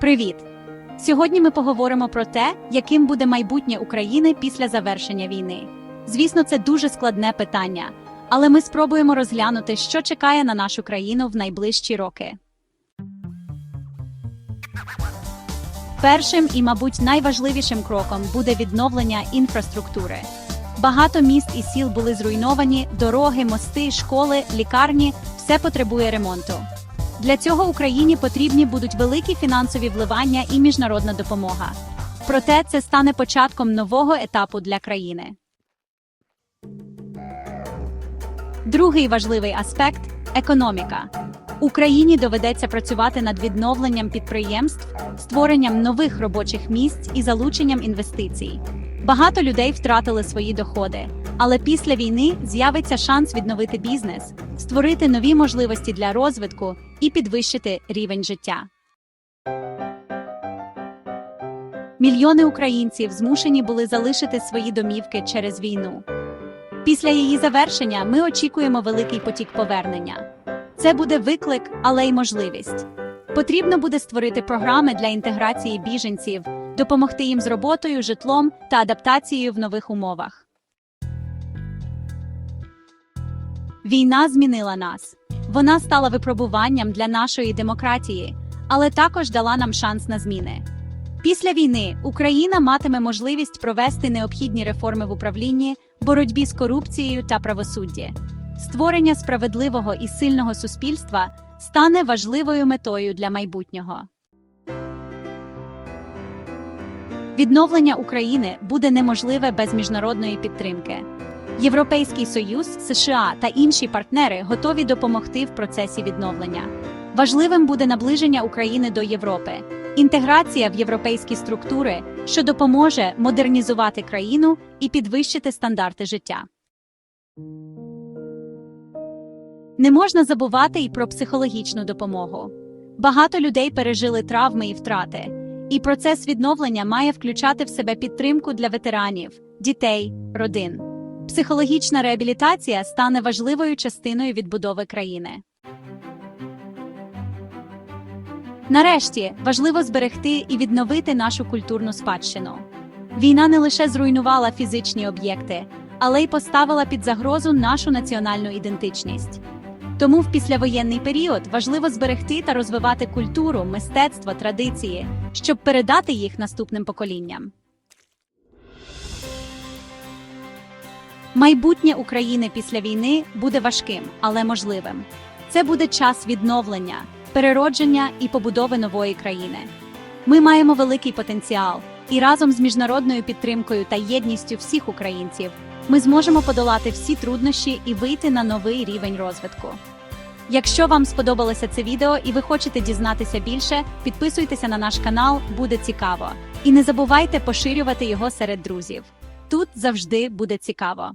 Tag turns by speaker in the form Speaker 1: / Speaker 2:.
Speaker 1: Привіт! Сьогодні ми поговоримо про те, яким буде майбутнє України після завершення війни. Звісно, це дуже складне питання, але ми спробуємо розглянути, що чекає на нашу країну в найближчі роки. Першим і, мабуть, найважливішим кроком буде відновлення інфраструктури. Багато міст і сіл були зруйновані, дороги, мости, школи, лікарні все потребує ремонту. Для цього Україні потрібні будуть великі фінансові вливання і міжнародна допомога. Проте це стане початком нового етапу для країни. Другий важливий аспект економіка. Україні доведеться працювати над відновленням підприємств, створенням нових робочих місць і залученням інвестицій. Багато людей втратили свої доходи, але після війни з'явиться шанс відновити бізнес, створити нові можливості для розвитку і підвищити рівень життя. Мільйони українців змушені були залишити свої домівки через війну. Після її завершення ми очікуємо великий потік повернення. Це буде виклик, але й можливість. Потрібно буде створити програми для інтеграції біженців, допомогти їм з роботою, житлом та адаптацією в нових умовах. Війна змінила нас. Вона стала випробуванням для нашої демократії, але також дала нам шанс на зміни. Після війни Україна матиме можливість провести необхідні реформи в управлінні, боротьбі з корупцією та правосудді. Створення справедливого і сильного суспільства стане важливою метою для майбутнього. Відновлення України буде неможливе без міжнародної підтримки. Європейський Союз, США та інші партнери готові допомогти в процесі відновлення. Важливим буде наближення України до Європи, інтеграція в європейські структури, що допоможе модернізувати країну і підвищити стандарти життя. Не можна забувати й про психологічну допомогу. Багато людей пережили травми і втрати, і процес відновлення має включати в себе підтримку для ветеранів, дітей, родин. Психологічна реабілітація стане важливою частиною відбудови країни. Нарешті важливо зберегти і відновити нашу культурну спадщину. Війна не лише зруйнувала фізичні об'єкти, але й поставила під загрозу нашу національну ідентичність. Тому в післявоєнний період важливо зберегти та розвивати культуру, мистецтво, традиції, щоб передати їх наступним поколінням. Майбутнє України після війни буде важким, але можливим. Це буде час відновлення, переродження і побудови нової країни. Ми маємо великий потенціал, і разом з міжнародною підтримкою та єдністю всіх українців ми зможемо подолати всі труднощі і вийти на новий рівень розвитку. Якщо вам сподобалося це відео і ви хочете дізнатися більше, підписуйтеся на наш канал, буде цікаво. І не забувайте поширювати його серед друзів. Тут завжди буде цікаво.